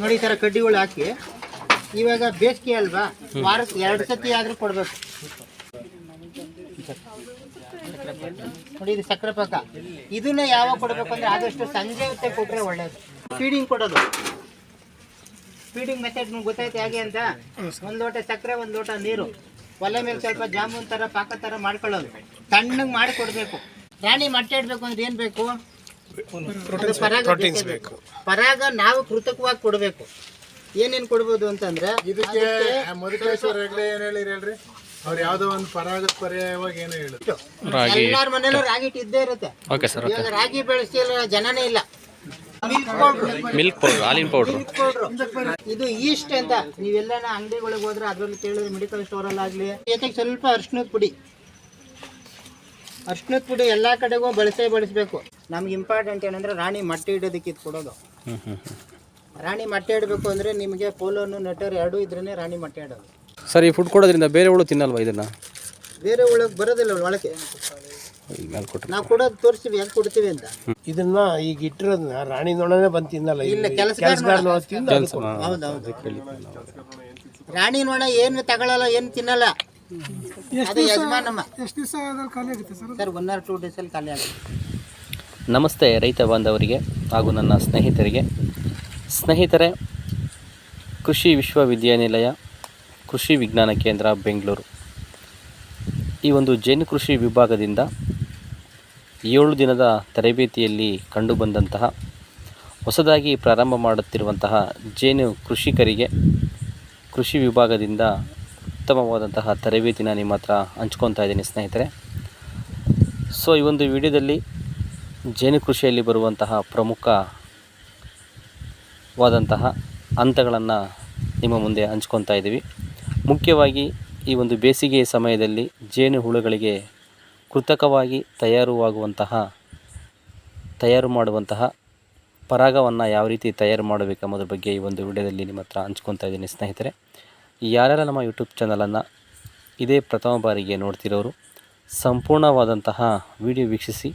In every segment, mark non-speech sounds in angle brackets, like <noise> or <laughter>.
ನೋಡಿ ಈ ಥರ ಕಡ್ಡಿಗಳು ಹಾಕಿ. ಇವಾಗ ಬೇಸಿಗೆ ಅಲ್ವಾ? ವಾರಕ್ಕೆ ಎರಡು ಸತಿ ಆದರೂ ಕೊಡಬೇಕು. ನೋಡಿ ಇದು ಸಕ್ಕರೆ ಪಾಕ. ಇದನ್ನ ಯಾವಾಗ ಕೊಡಬೇಕು ಅಂದ್ರೆ ಆದಷ್ಟು ಸಂಜೆ ಹೊತ್ತೆ ಕೊಟ್ರೆ ಒಳ್ಳೇದು. ಫೀಡಿಂಗ್ ಕೊಡೋದು. ಫೀಡಿಂಗ್ ಮೆಥಡ್ ನಿಮ್ಗೆ ಗೊತ್ತಾಯ್ತು ಹೇಗೆ ಅಂತ? ಒಂದು ಲೋಟ ಸಕ್ಕರೆ ಒಂದು ಲೋಟ ನೀರು. ಒಲೆ ಮೇಲೆ ಸ್ವಲ್ಪ ಜಾಮೂನ್ ಥರ ಪಾಕ ಥರ ಮಾಡ್ಕೊಳ್ಳೋದು. ತಣ್ಣಗೆ ಮಾಡಿ ಕೊಡಬೇಕು. ರಾಣಿ ಮಟ್ಟೆ ಇಡಬೇಕು ಅಂದ್ರೆ ಏನು ಬೇಕು? ಪರಾಗ ಬೇಕು. ಪರಾಗ ನಾವು ಕೃತಕವಾಗಿ ಕೊಡಬೇಕು. ಏನೇನು ಕೊಡ್ಬೋದು ಅಂತಂದ್ರೆ ಇದಕ್ಕೆ ಮಧುಕೇಶ್ವರ ಹೆಗ್ಡೆ ಏನ್ ಹೇಳಿರಿ ಹೇಳ್ರಿ? ಅವ್ರು ಯಾವ್ದೋ ಒಂದು ಪರಾಗದ ಪರ್ಯಾಯವಾಗಿ ಏನೋ ಹೇಳಿದ್ರು ಎಲ್ಲಾರ ಮನೇಲೂ ರಾಗಿ ಹಿಟ್ಟು ಇದ್ದೇ ಇರುತ್ತೆ. ಓಕೆ ಸರ್ ಇವಾಗ ರಾಗಿ ಬೆಳೆಸಿಲ್ಲ ಜನನೇ ಇಲ್ಲ. ಮಿಲ್ಕ್ ಪೌಡರ್ ಮಿಲ್ಕ್ ಪೌಡ್ರ್ ಹಾಲಿನ ಪೌಡರ್ ಮಿಲ್ಕ್ ಪೌಡ್ರ್ ಇದು ಈಸ್ಟ್ ಅಂತ. ನೀವೆಲ್ಲ ಅಂಗಡಿಗಳಿಗೆ ಹೋದ್ರೆ ಅದ್ರಲ್ಲಿ ಕೇಳಿದ್ರೆ ಮೆಡಿಕಲ್ ಸ್ಟೋರಲ್ಲಿ ಆಗಲಿ ಜೊತೆಗೆ ಸ್ವಲ್ಪ ಅರ್ಶಿನದ ಪುಡಿ. ಅರ್ಶಿನದ ಪುಡಿ ಎಲ್ಲ ಕಡೆಗೂ ಬಳಸೇ ಬಳಸಬೇಕು. ನಮ್ಗೆ ಇಂಪಾರ್ಟೆಂಟ್ ಏನಂದ್ರೆ ರಾಣಿ ಮಟ್ಟಿ ಇಡೋದಕ್ಕೆ ಇದು ಕೊಡೋದು. ರಾಣಿ ಮೊಟ್ಟೆ ಇಡಬೇಕು ಅಂದರೆ ನಿಮಗೆ ಪೋಲೋನು ನೆಟರ್ ಎರಡೂ ಇದ್ರೇ ರಾಣಿ ಮಟ್ಟೆ ಇಡೋದು. ಸರ್ ಈ ಫುಡ್ ಕೊಡೋದ್ರಿಂದ ಬೇರೆ ಹುಳು ತಿನ್ನಲ್ವಾ ಇದನ್ನು? ಬೇರೆ ಹುಳಕ್ಕೆ ಬರೋದಿಲ್ಲ ಕೊಟ್ಟರೆ ನಾವು ಕೊಡೋದು ತೋರಿಸ್ತೀವಿ ಹೆಂಗೆ ಕೊಡ್ತೀವಿ ಅಂತ. ಇದನ್ನ ಈಗ ಇಟ್ಟಿರೋದನ್ನ ರಾಣಿ ನೊಣನೆ ಬಂದು ತಿನ್ನಲ್ಲ ಇಲ್ಲ ಕೆಲಸ ಹೌದೌದು ರಾಣಿ ನೋಣ ಏನು ತಗೊಳ್ಳಲ್ಲ ಏನು ತಿನ್ನಲ್ಲ. ಅದು ಯಜಮಾನಮ್ಮ. ಸರ್ ಒನ್ ಆರ್ ಟೂ ಡೇಸಲ್ಲಿ ಖಾಲಿ ಆಗುತ್ತೆ. ನಮಸ್ತೆ ರೈತ ಬಾಂಧವರಿಗೆ ಹಾಗೂ ನನ್ನ ಸ್ನೇಹಿತರಿಗೆ. ಸ್ನೇಹಿತರೆ ಕೃಷಿ ವಿಶ್ವವಿದ್ಯಾನಿಲಯ ಕೃಷಿ ವಿಜ್ಞಾನ ಕೇಂದ್ರ ಬೆಂಗಳೂರು. ಈ ಒಂದು ಜೇನು ಕೃಷಿ ವಿಭಾಗದಿಂದ ಏಳು ದಿನದ ತರಬೇತಿಯಲ್ಲಿ ಕಂಡುಬಂದಂತಹ ಹೊಸದಾಗಿ ಪ್ರಾರಂಭ ಮಾಡುತ್ತಿರುವಂತಹ ಜೇನು ಕೃಷಿಕರಿಗೆ ಕೃಷಿ ವಿಭಾಗದಿಂದ ಉತ್ತಮವಾದಂತಹ ತರಬೇತಿನ ನಿಮ್ಮ ಹತ್ರ ಹಂಚ್ಕೊತಾ ಇದ್ದೀನಿ ಸ್ನೇಹಿತರೆ. ಸೊ ಈ ಒಂದು ವಿಡಿಯೋದಲ್ಲಿ ಜೇನು ಕೃಷಿಯಲ್ಲಿ ಬರುವಂತಹ ಪ್ರಮುಖವಾದಂತಹ ಹಂತಗಳನ್ನು ನಿಮ್ಮ ಮುಂದೆ ಹಂಚ್ಕೊತಾ ಇದ್ದೀವಿ. ಮುಖ್ಯವಾಗಿ ಈ ಒಂದು ಬೇಸಿಗೆಯ ಸಮಯದಲ್ಲಿ ಜೇನು ಹುಳುಗಳಿಗೆ ಕೃತಕವಾಗಿ ತಯಾರುವಾಗುವಂತಹ, ತಯಾರು ಮಾಡುವಂತಹ ಪರಾಗವನ್ನು ಯಾವ ರೀತಿ ತಯಾರು ಮಾಡಬೇಕೆಂಬುದ್ರ ಬಗ್ಗೆ ಈ ಒಂದು ವಿಡಿಯೋದಲ್ಲಿ ನಿಮ್ಮ ಹತ್ರ ಹಂಚ್ಕೊತಾ ಇದ್ದೀನಿ ಸ್ನೇಹಿತರೆ. ಯಾರ್ಯಾರ ನಮ್ಮ ಯೂಟ್ಯೂಬ್ ಚಾನಲನ್ನು ಇದೇ ಪ್ರಥಮ ಬಾರಿಗೆ ನೋಡ್ತಿರೋರು, ಸಂಪೂರ್ಣವಾದಂತಹ ವಿಡಿಯೋ ವೀಕ್ಷಿಸಿ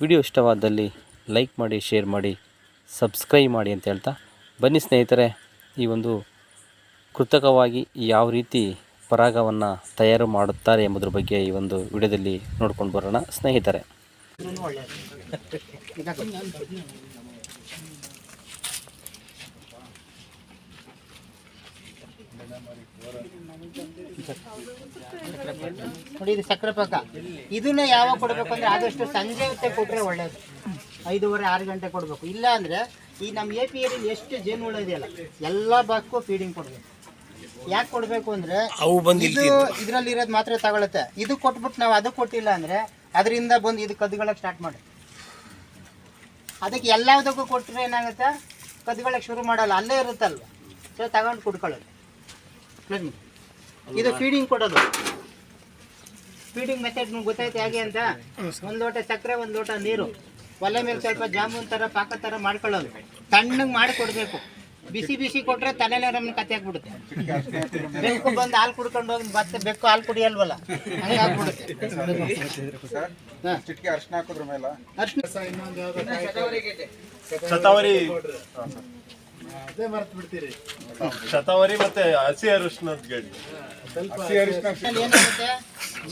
ವಿಡಿಯೋ ಇಷ್ಟವಾದಲ್ಲಿ ಲೈಕ್ ಮಾಡಿ ಶೇರ್ ಮಾಡಿ ಸಬ್ಸ್ಕ್ರೈಬ್ ಮಾಡಿ ಅಂತ ಹೇಳ್ತಾ, ಬನ್ನಿ ಸ್ನೇಹಿತರೆ, ಈ ಒಂದು ಕೃತಕವಾಗಿ ಯಾವ ರೀತಿ ಪರಾಗವನ್ನು ತಯಾರು ಮಾಡುತ್ತಾರೆ ಎಂಬುದ್ರ ಬಗ್ಗೆ ಈ ಒಂದು ವಿಡಿಯೋದಲ್ಲಿ ನೋಡ್ಕೊಂಡು ಬರೋಣ ಸ್ನೇಹಿತರೆ. ನೋಡಿ ಇದು ಸಕ್ಕರೆ ಪಾಕ. ಇದನ್ನ ಯಾವಾಗ ಕೊಡಬೇಕು ಅಂದ್ರೆ ಆದಷ್ಟು ಸಂಜೆ ಹೊತ್ತೆ ಕೊಟ್ರೆ ಒಳ್ಳೇದು. ಐದೂವರೆ ಆರು ಗಂಟೆ ಕೊಡಬೇಕು. ಇಲ್ಲ ಅಂದ್ರೆ ಈ ನಮ್ಮ ಎ ಪಿ ಎಲ್ಲಿ ಎಷ್ಟು ಜೇನು ಇದೆಯಲ್ಲ ಎಲ್ಲ ಭಾಗಕ್ಕೂ ಫೀಡಿಂಗ್ ಕೊಡಬೇಕು. ಯಾಕೆ ಕೊಡಬೇಕು ಅಂದ್ರೆ ಅವು ಬಂದು ಇದು ಇದರಲ್ಲಿ ಇರೋದು ಮಾತ್ರ ತಗೊಳತ್ತೆ. ಇದು ಕೊಟ್ಬಿಟ್ಟು ನಾವು ಅದು ಕೊಟ್ಟಿಲ್ಲ ಅಂದ್ರೆ ಅದರಿಂದ ಬಂದು ಇದು ಕದ್ದುಗಳಕ್ಕೆ ಸ್ಟಾರ್ಟ್ ಮಾಡಿ ಅದಕ್ಕೆ ಎಲ್ಲದಕ್ಕೂ ಕೊಟ್ಟರೆ ಏನಾಗುತ್ತೆ? ಕದ್ದುಗಳಕ್ಕೆ ಶುರು ಮಾಡಲ್ಲ. ಅಲ್ಲೇ ಇರುತ್ತಲ್ವ? ಸೊ ತಗೊಂಡು ಕುಡ್ಕೊಳ್ಳೋದು. ಇದು ಫೀಡಿಂಗ್ ಕೊಡೋದು. ಫೀಡಿಂಗ್ ಮೆಥಡ್ ನಿಮ್ಗೆ ಗೊತ್ತಾಯ್ತು ಹೇಗೆ ಅಂತ? ಒಂದು ಲೋಟ ಸಕ್ಕರೆ ಒಂದು ಲೋಟ ನೀರು. ಒಲೆ ಮೇಲೆ ಸ್ವಲ್ಪ ಜಾಮೂನ್ ಥರ ಪಾಕ ಥರ ಮಾಡ್ಕೊಳ್ಳೋದು. ತಣ್ಣಗೆ ಮಾಡಿ ಕೊಡಬೇಕು ಬಿಸಿ ಬಿಸಿ ಕೊಟ್ರೆ ತಲೆಲೇ ನಮ್ಮನ್ನು ಕತೆ ಹಾಕ್ಬಿಡುತ್ತೆ ಬೆಕ್ಕು ಬಂದು ಹಾಲು ಕುಡ್ಕೊಂಡು ಹೋಗಿ ಮತ್ತೆ ಬೆಕ್ಕು ಹಾಲು ಕುಡಿಯಲ್ವಲ್ಲ? ಹಂಗೆ ಆಗ್ಬಿಡುತ್ತೆ. ಶತಾವರಿ ಅದೇ ಮರ್ತು ಬಿಡ್ತೀರಿ. ಶತಾವರಿ ಮತ್ತೆ ಹಸಿ ಅರಿಶಿನದ ಗಡ್ಡೆ. ಏನಾಗುತ್ತೆ?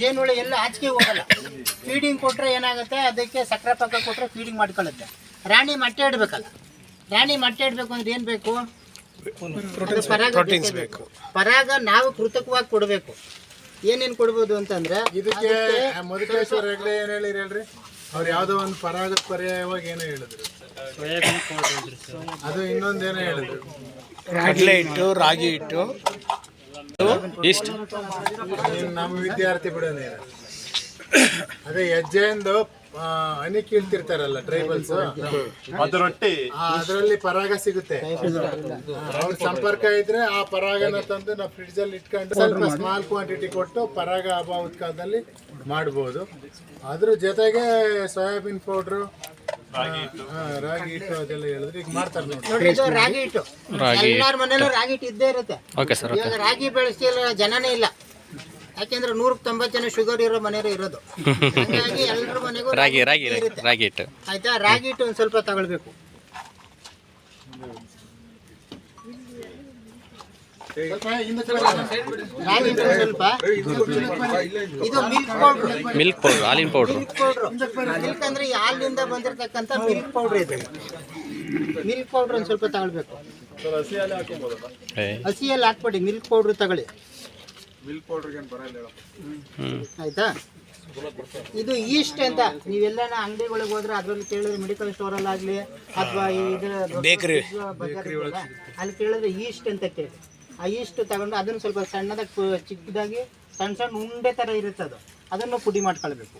ಜೇನುಹುಳ ಎಲ್ಲ ಆಚೆಗೆ ಹೋಗಲ್ಲ. ಫೀಡಿಂಗ್ ಕೊಟ್ರೆ ಏನಾಗುತ್ತೆ? ಅದಕ್ಕೆ ಸಕ್ಕರೆ ಪಕ್ಕ ಕೊಟ್ರೆ ಫೀಡಿಂಗ್ ಮಾಡ್ಕೊಳ್ಳುತ್ತೆ. ರಾಣಿ ಮೊಟ್ಟೆ ಇಡಬೇಕಲ್ಲ. ರಾಣಿ ಮೊಟ್ಟೆ ಇಡ್ಬೇಕು ಅಂದ್ರೆ ಏನು ಬೇಕು? ಪರಾಗ ಬೇಕು. ಪರಾಗ ನಾವು ಕೃತಕವಾಗಿ ಕೊಡಬೇಕು. ಏನೇನು ಕೊಡ್ಬೋದು ಅಂತಂದ್ರೆ ಇದಕ್ಕೆ ಮಧುಕೇಶ್ವರ ಹೆಗ್ಡೆ ಏನ್ ಹೇಳಿರಿ ಹೇಳ್ರಿ? ಅವ್ರು ಯಾವ್ದೋ ಒಂದು ಪರಾಗದ ಪರ್ಯಾಯವಾಗಿ ಏನೋ ಹೇಳಿದ್ರು. ಅದು ಇನ್ನೊಂದೇನೋ ಹೇಳಿದ್ರು. ಕಡಲೆ ಹಿಟ್ಟು ರಾಗಿ ಹಿಟ್ಟು. ಇಷ್ಟು ನಮ್ಮ ವಿದ್ಯಾರ್ಥಿ ಬಿಡೋಣ ಅದೇ ಹೆಜ್ಜೆಯಿಂದ ಎಂದು ಹನಿ ಕೀಳ್ತಿರ್ತಾರಲ್ಲ ಟ್ರೈಬಲ್ಸ್ ಅದರೊಟ್ಟಿ ಅದರಲ್ಲಿ ಪರಾಗ ಸಿಗುತ್ತೆ. ಅವ್ರ ಸಂಪರ್ಕ ಇದ್ರೆ ಆ ಪರಾಗನ ತಂದು ನಾವು ಫ್ರಿಡ್ಜ್ ಅಲ್ಲಿ ಇಟ್ಕೊಂಡು ಸ್ವಲ್ಪ ಸ್ಮಾಲ್ ಕ್ವಾಂಟಿಟಿ ಕೊಟ್ಟು ಪರಾಗ ಅಭಾವದ ಕಾಲದಲ್ಲಿ ಮಾಡ್ಬೋದು. ಅದ್ರ ಜೊತೆಗೆ ಸೋಯಾಬೀನ್ ಪೌಡ್ರು ರಾಗಿ ಹಿಟ್ಟು. ಅದೆಲ್ಲ ಹೇಳಿದ್ರೆ ಈಗ ಮಾಡ್ತಾರೆ ನೋಡಿ. ನೋಡಿ ಇದು ರಾಗಿ ಹಿಟ್ಟು. ಎಲ್ಲಾರ ಮನೇಲೂ ರಾಗಿ ಹಿಟ್ಟು ಇದ್ದೇ ಇರುತ್ತೆ. ಓಕೆ ಸರ್ ಇವಾಗ ರಾಗಿ ಬೆಳೆಸಿಲ್ಲ ಜನನೇ ಇಲ್ಲ. ಯಾಕೆಂದ್ರೆ ನೂರಕ್ಕೆ ತೊಂಬತ್ತು ಜನ ಶುಗರ್ ಇರೋ ಮನೆಯವರು ಇರೋದು. <laughs> ಹಾಗಾಗಿ ಎಲ್ಲರ ಮನೆಗೂ ರಾಗಿ ರಾಗಿ ಇರುತ್ತೆ. ರಾಗಿ ಹಿಟ್ಟು. ಆಯ್ತಾ? ರಾಗಿ ಹಿಟ್ಟು ಒಂದು ಸ್ವಲ್ಪ ತಗೊಳ್ಬೇಕು ಸ್ವಲ್ಪ ಹಿಂದಕ್ಕೆ ಬನ್ನಿ. ರಾಗಿ ಹಿಟ್ಟು ಸ್ವಲ್ಪ ಇದು ಮಿಲ್ಕ್ ಪೌಡ್ರ್ ಮಿಲ್ಕ್ ಪೌಡ್ರ್ ಹಾಲಿನ ಪೌಡರ್ ಮಿಲ್ಕ್ ಪೌಡ್ರ್ ಮಿಲ್ಕ್ ಅಂದ್ರೆ ಈ ಹಾಲಿನಿಂದ ಬಂದಿರತಕ್ಕಂತ ಮಿಲ್ಕ್ ಪೌಡ್ರ್ ಇದೆ. ಮಿಲ್ಕ್ ಪೌಡ್ರ್ ಒಂದು ಸ್ವಲ್ಪ ತಗೊಳ್ಬೇಕು. ಹಸಿಯಲ್ಲಿ ಹಾಕ್ಬೇಡಿ ಮಿಲ್ಕ್ ಪೌಡ್ರ್ ತಗೊಳ್ಳಿ. ಹ್ಞೂ ಆಯ್ತಾ? ಇದು ಈಸ್ಟ್ ಅಂತ. ನೀವೆಲ್ಲ ಅಂಗಡಿಗಳಿಗೆ ಹೋದ್ರೆ ಅದ್ರಲ್ಲಿ ಕೇಳಿದ್ರೆ ಮೆಡಿಕಲ್ ಸ್ಟೋರ್ ಅಲ್ಲಿ ಆಗಲಿ ಅಥವಾ ಇದು Bakery. ಅಲ್ಲಿ ಕೇಳಿದ್ರೆ ಈಸ್ಟ್ ಅಂತ ಕೇಳಿ. ಈಸ್ಟ್ ತಗೊಂಡು ಅದನ್ನು ಸ್ವಲ್ಪ ಸಣ್ಣದಾಗಿ ಚಿಕ್ಕದಾಗಿ ಸಣ್ಣ ಸಣ್ಣ ಉಂಡೆ ಥರ ಇರುತ್ತೆ ಅದು. ಅದನ್ನು ಪುಡಿ ಮಾಡ್ಕೊಳ್ಬೇಕು.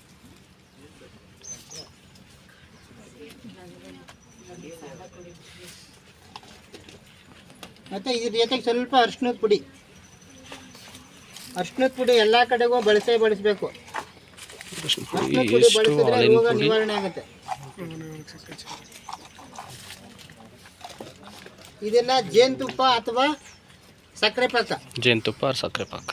ಮತ್ತೆ ಇದ್ರ ಜೊತೆಗೆ ಸ್ವಲ್ಪ ಅರ್ಶಿನದ ಪುಡಿ. ಅರ್ಶಿನದ ಪುಡಿ ಎಲ್ಲ ಕಡೆಗೂ ಬಳಸೇ ಬಳಸಬೇಕು. ಅರ್ಶಿನದ ಪುಡಿ ಬಳಸಿದ್ರೆ ರೋಗ ನಿವಾರಣೆ ಆಗುತ್ತೆ. ಇದೆಲ್ಲ ಜೇನುತುಪ್ಪ ಅಥವಾ ಸಕ್ಕರೆ ಪಾಕ. ಜೇನುತುಪ್ಪ ಸಕ್ಕರೆ ಪಾಕ.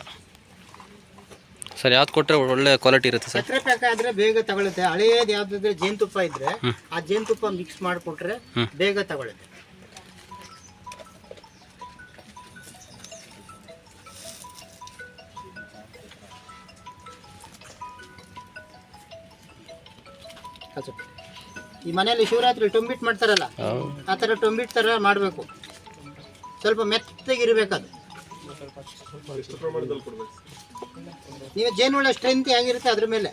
ಸರ್ ಯಾವ್ದು ಕೊಟ್ಟರೆ ಒಳ್ಳೆ ಕ್ವಾಲಿಟಿ ಇರುತ್ತೆ ಸರ್. ಸಕ್ಕರೆ ಪಾಕ ಆದ್ರೆ ಬೇಗ ತಗೊಳುತ್ತೆ. ಹಳೆಯದು ಯಾವ್ದಾದ್ರೆ ಜೇನುತುಪ್ಪ ಇದ್ರೆ ಆ ಜೇನುತುಪ್ಪ ಮಿಕ್ಸ್ ಮಾಡಿಕೊಟ್ರೆ ಬೇಗ ತಗೊಳುತ್ತೆ. ಈ ಮನೆಯಲ್ಲಿ ಶಿವರಾತ್ರಿ ಟೊಂಬಿಟ್ ಮಾಡ್ತಾರಲ್ಲ ಆ ಥರ ಟೊಂಬಿಟ್ ಥರ ಮಾಡಬೇಕು. ಸ್ವಲ್ಪ ಮೆತ್ತಗಿರ್ಬೇಕು ಅದು ನೀವು ಜೇನುಳ ಸ್ಟ್ರೆಂತ್ ಹೇಗಿರುತ್ತೆ ಅದ್ರ ಮೇಲೆ?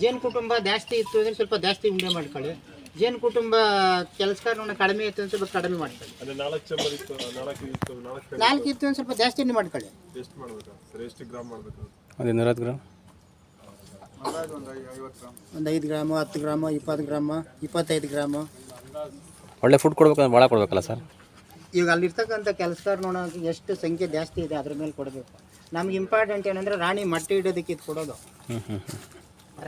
ಜೇನು ಕುಟುಂಬ ಜಾಸ್ತಿ ಇತ್ತು ಅಂದರೆ ಸ್ವಲ್ಪ ಜಾಸ್ತಿ ಉಂಡೆ ಮಾಡ್ಕೊಳ್ಳಿ. ಜೇನು ಕುಟುಂಬ ಕೆಲಸಗಾರನ ಕಡಿಮೆ ಇತ್ತು ಅಂದ್ರೆ ಸ್ವಲ್ಪ ಕಡಿಮೆ ಮಾಡ್ಕೊಳ್ಳಿ. ಅಂದ್ರೆ ನಾಲ್ಕು ಇತ್ತು ಅಂದ್ರೆ ಸ್ವಲ್ಪ ಜಾಸ್ತಿ ಮಾಡ್ಕೊಳ್ಳಿ. ಒಂದು ಇನ್ನೂರತ್ತು ಗ್ರಾಮ್ ಒಂದು ಐದು ಗ್ರಾಮ ಹತ್ತು ಗ್ರಾಮ ಇಪ್ಪತ್ತು ಗ್ರಾಮ ಇಪ್ಪತ್ತೈದು ಗ್ರಾಮ. ಒಳ್ಳೆ ಫುಡ್ ಕೊಡ್ಬೇಕಂದ್ರೆ ಭಾಳ ಕೊಡ್ಬೇಕಲ್ಲ ಸರ್? ಈಗ ಅಲ್ಲಿರ್ತಕ್ಕಂಥ ಕೆಲಸಗಾರ ನೋಡೋಕೆ ಎಷ್ಟು ಸಂಖ್ಯೆ ಜಾಸ್ತಿ ಇದೆ ಅದ್ರ ಮೇಲೆ ಕೊಡಬೇಕು. ನಮ್ಗೆ ಇಂಪಾರ್ಟೆಂಟ್ ಏನಂದರೆ ರಾಣಿ ಮಟ್ಟೆ ಇಡೋದಕ್ಕೆ ಇದು ಕೊಡೋದು.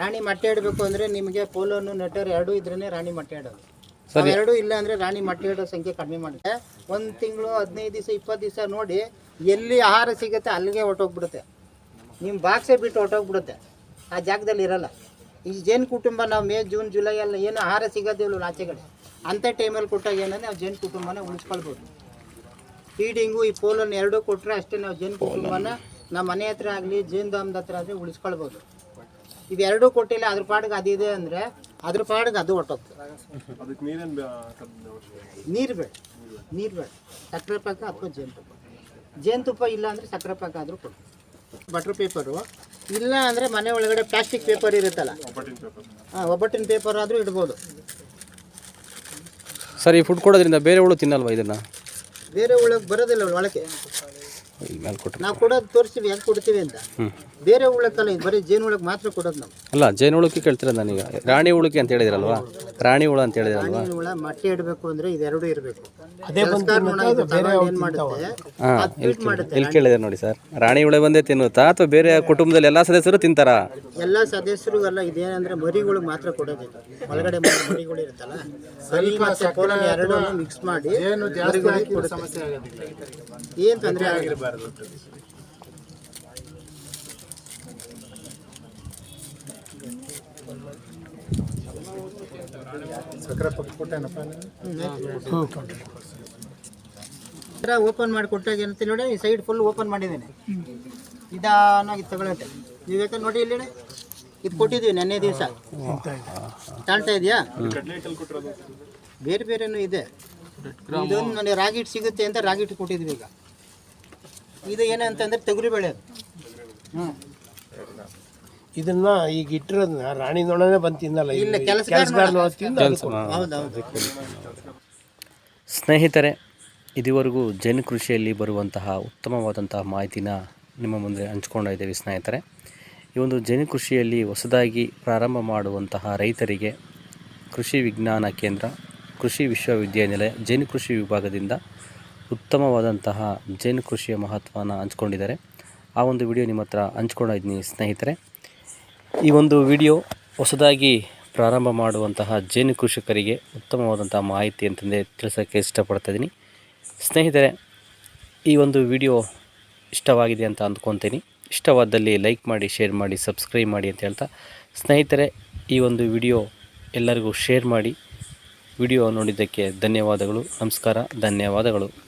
ರಾಣಿ ಮಟ್ಟೆ ಇಡಬೇಕು ಅಂದರೆ ನಿಮಗೆ ಪೋಲೋನು ನೆಟರ್ ಎರಡೂ ಇದ್ರೇ ರಾಣಿ ಮೊಟ್ಟೆ ಇಡೋದು. ಎರಡೂ ಇಲ್ಲ ಅಂದರೆ ರಾಣಿ ಮೊಟ್ಟೆ ಇಡೋ ಸಂಖ್ಯೆ ಕಡಿಮೆ ಮಾಡುತ್ತೆ. ಒಂದು ತಿಂಗಳು ಹದಿನೈದು ದಿವಸ ಇಪ್ಪತ್ತು ದಿವಸ ನೋಡಿ ಎಲ್ಲಿ ಆಹಾರ ಸಿಗುತ್ತೆ ಅಲ್ಲಿಗೆ ಹೊಟ್ಟೋಗ್ಬಿಡುತ್ತೆ ನಿಮ್ಮ ಬಾಕ್ಸೇ ಬಿಟ್ಟು ಹೊಟ್ಟೋಗ್ಬಿಡುತ್ತೆ ಆ ಜಾಗದಲ್ಲಿ ಇರಲ್ಲ. ಈ ಜೇನು ಕುಟುಂಬ ನಾವು ಮೇ ಜೂನ್ ಜುಲೈ ಎಲ್ಲ ಏನು ಆಹಾರ ಸಿಗೋದಿಲ್ಲ ಆಚೆಗಡೆ ಅಂಥ ಟೈಮಲ್ಲಿ ಕೊಟ್ಟಾಗ ಏನಂದ್ರೆ ನಾವು ಜೇನು ಕುಟುಂಬನೇ ಉಳಿಸ್ಕೊಳ್ಬೋದು. ಫೀಡಿಂಗು ಈ ಪೋಲನ್ನು ಎರಡೂ ಕೊಟ್ಟರೆ ಅಷ್ಟೇ ನಾವು ಜೇನು ಕುಟುಂಬನ ನಮ್ಮ ಮನೆ ಹತ್ರ ಆಗಲಿ ಜೇನು ದಾಮದ ಹತ್ರ ಆದರೆ ಉಳಿಸ್ಕೊಳ್ಬೋದು. ಇವೆರಡೂ ಕೊಟ್ಟಿಲ್ಲ ಅದ್ರ ಪಾಡಿಗೆ ಅದಿದೆ ಅಂದರೆ ಅದ್ರ ಪಾಡಿಗೆ ಅದು ಹೊಟ್ಟೋಗ್ತದೆ ನೀರು ಬೇಡ ನೀರು ಬೇಡ. ಸಕ್ಕರೆ ಪಾಕ ಅಥವಾ ಜೇನುತುಪ್ಪ ಜೇನುತುಪ್ಪ ಇಲ್ಲ ಅಂದರೆ ಸಕ್ಕರೆ ಪಾಕ ಆದರೂ ಕೊಡು. ಬಟರ್ ಪೇಪರು ಇಲ್ಲ ಅಂದರೆ ಮನೆ ಒಳಗಡೆ ಪ್ಲಾಸ್ಟಿಕ್ ಪೇಪರ್ ಇರುತ್ತಲ್ಲ. ಹಾಂ ಒಬ್ಬಟ್ಟಿನ ಪೇಪರ್ ಆದರೂ ಇಡ್ಬೋದು. ಸರ್ ಈ ಫುಡ್ ಕೊಡೋದ್ರಿಂದ ಬೇರೆ ಹುಳು ತಿನ್ನಲ್ವಾ ಇದನ್ನು? ಬೇರೆ ಒಳಗೆ ಬರೋದಿಲ್ಲ ಕೊಟ್ಟರೆ ನಾವು ಕೊಡೋದು ತೋರಿಸ್ತೀವಿ ಯಾಕೆ ಕೊಡ್ತೀವಿ ಅಂತ. ಬೇರೆ ಉಳಕ್ಕಲ್ಲ ಇದು ಬರೀ ಜೇನು ಒಳಗೆ ಮಾತ್ರ ಕೊಡೋದು ನಾವು. ಅಲ್ಲ ಜೇನು ಹುಳಕ್ಕೆ ಕೇಳ್ತೀರ ನಾನೀಗ ರಾಣಿ ಹುಳಕ್ಕೆ ಅಂತ ಹೇಳಿದ್ರಲ್ವಾ? ರಾಣಿ ಹುಳ ಅಂತ ಹೇಳಿದ್ರಲ್ವಾ? ಜೇನು ಹುಳ ಮೊಟ್ಟೆ ಇಡಬೇಕು ಅಂದ್ರೆ ಇದೆರಡು ಇರಬೇಕು. ಅದೇ ಮಾಡುತ್ತೆ? ಇಲ್ಲಿ ಕೇಳಿದ್ರೆ ನೋಡಿ ಸರ್. ರಾಣಿ ಹುಳು ಬಂದೇ ತಿನ್ನುತ್ತಾ ಅಥವಾ ಬೇರೆ ಕುಟುಂಬದಲ್ಲಿ ಎಲ್ಲಾ ಸದಸ್ಯರು ಎಲ್ಲಾ ಎಲ್ಲ ಅಲ್ಲ ಇದೇನಂದ್ರೆ ಮರಿಗಳು ಮಾತ್ರ ಕೊಡೋದಿಲ್ಲ ಒಳಗಡೆ ಮರಿ- ಮರಿಗಳು ಇರುತ್ತಲ್ಲ ಮರಿ ಮತ್ತೆ ಪೋಲನ್ ಎರಡನ್ನೂ ಮಿಕ್ಸ್ ಮಾಡಿ ಏನು ಜಾಸ್ತಿ ಏನ್ ತೊಂದರೆ ಆಗಿರಬಾರ್ದು ಸಕ್ಕರೆ ಓಪನ್ ಮಾಡಿ ಕೊಟ್ಟಾಗ ಏನಂತ ನೋಡಿ, ಈ ಸೈಡ್ ಫುಲ್ ಓಪನ್ ಮಾಡಿದ್ದೇನೆ. ನಿಧಾನಾಗಿ ತಗೊಳತ್ತೆ. ನೀವು ಯಾಕಂದ್ರೆ ನೋಡಿ ಇಲ್ಲಿ ಇದು ಕೊಟ್ಟಿದ್ದೀವಿ ನೆನ್ನೆ ದಿವಸ. ಕಾಣ್ತಾ ಇದೆಯಾ? ಬೇರೆ ಬೇರೆನೂ ಇದೆ. ಇದೊಂದು ನನಗೆ ರಾಗಿ ಹಿಟ್ಟು ಸಿಗುತ್ತೆ ಅಂತ ರಾಗಿ ಹಿಟ್ಟು ಕೊಟ್ಟಿದ್ವಿ ಈಗ. ಇದು ಏನಂತಂದ್ರೆ ತೊಗರಿ ಬೆಳೆ ಅದು. ಹ್ಞೂ ಇದನ್ನ ಈಗ ಇಟ್ಟಿರೋದನ್ನ ರಾಣಿ ನೋಡನೆ ಬಂದು ತಿನ್ನಲ್ಲ ಇಲ್ಲ ಕೆಲಸಗಾರ ಕೆಲಸಗಾರ ತಿಂದು ಅದು ಸ್ನೇಹಿತರೆ ಇದುವರೆಗೂ ಜೇನು ಕೃಷಿಯಲ್ಲಿ ಬರುವಂತಹ ಉತ್ತಮವಾದಂತಹ ಮಾಹಿತಿನ ನಿಮ್ಮ ಮುಂದೆ ಹಂಚ್ಕೊಂಡ ಇದ್ದೇವೆ ಸ್ನೇಹಿತರೆ. ಈ ಒಂದು ಜೇನು ಕೃಷಿಯಲ್ಲಿ ಹೊಸದಾಗಿ ಪ್ರಾರಂಭ ಮಾಡುವಂತಹ ರೈತರಿಗೆ ಕೃಷಿ ವಿಜ್ಞಾನ ಕೇಂದ್ರ ಕೃಷಿ ವಿಶ್ವವಿದ್ಯಾನಿಲಯ ಜೇನು ಕೃಷಿ ವಿಭಾಗದಿಂದ ಉತ್ತಮವಾದಂತಹ ಜೇನು ಕೃಷಿಯ ಮಹತ್ವನ ಹಂಚ್ಕೊಂಡಿದ್ದಾರೆ. ಆ ಒಂದು ವಿಡಿಯೋ ನಿಮ್ಮ ಹತ್ರ ಹಂಚ್ಕೊಂಡಿದ್ದೀನಿ ಸ್ನೇಹಿತರೆ. ಈ ಒಂದು ವಿಡಿಯೋ ಹೊಸದಾಗಿ ಪ್ರಾರಂಭ ಮಾಡುವಂತಹ ಜೇನು ಕೃಷಿಕರಿಗೆ ಉತ್ತಮವಾದಂತಹ ಮಾಹಿತಿ ಅಂತಂದೇ ತಿಳಿಸೋಕ್ಕೆ ಇಷ್ಟಪಡ್ತಾ ಇದ್ದೀನಿ. ಸ್ನೇಹಿತರೆ, ಈ ಒಂದು ವಿಡಿಯೋ ಇಷ್ಟವಾಗಿದೆ ಅಂತ ಅಂದ್ಕೊತೀನಿ. ಇಷ್ಟವಾದಲ್ಲಿ ಲೈಕ್ ಮಾಡಿ, ಶೇರ್ ಮಾಡಿ, ಸಬ್ಸ್ಕ್ರೈಬ್ ಮಾಡಿ ಅಂತ ಹೇಳ್ತಾ. ಸ್ನೇಹಿತರೆ, ಈ ಒಂದು ವಿಡಿಯೋ ಎಲ್ಲರಿಗೂ ಶೇರ್ ಮಾಡಿ. ವಿಡಿಯೋ ನೋಡಿದ್ದಕ್ಕೆ ಧನ್ಯವಾದಗಳು. ನಮಸ್ಕಾರ. ಧನ್ಯವಾದಗಳು.